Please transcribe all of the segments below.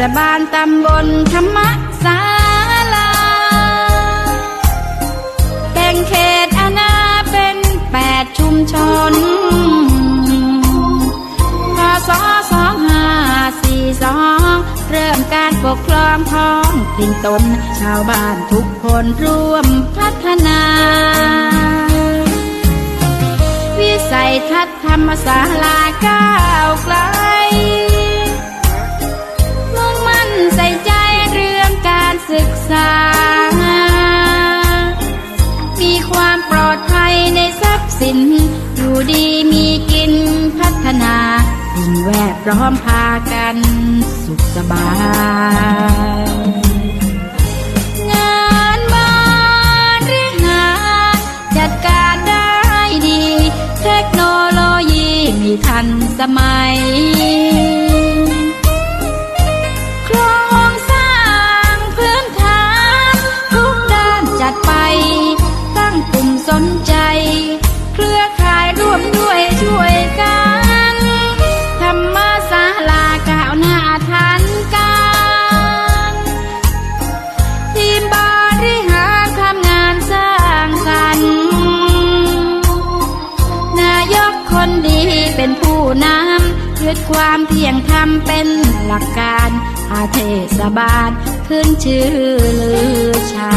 ศบาลตำบลธรรมศาลาแบ่งเขตอาณาเป็นแปดชุมชนพศสองห้าสี่สองเริ่มการปกครองท้องถิ่นตน ชาวบ้านทุกคนร่วมพัฒนาวิสัยทัศน์ธรรมศาลาก้าวไกล มีความปลอดภัยในทรัพย์สิน อยู่ดีมีกินพัฒนาสิ่งแวดล้อมพากันสุขสบาย งานบ้านเริหารจัดการได้ดี เทคโนโลยีมีทันสมัย คนดีเป็นผู้นำยึดความเที่ยงธรรมเป็นหลักการอาเทศบาลขึ้นชื่อลือชา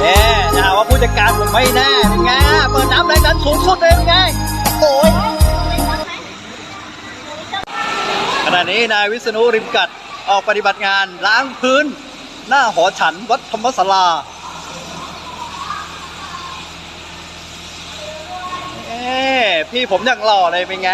เอ๊ะจะว่าผู้จัดการผมไม่แน่เป็นไงเปิดน้ำแรงดันสูงสุดเลยเป็นไงโอ้ยขณะนี้นายวิษณุริมกัดออกปฏิบัติงานล้างพื้น หน้าหอฉันวัดธรรมศาลาเอ๊พี่ผมอย่างหล่อเลยเป็นไง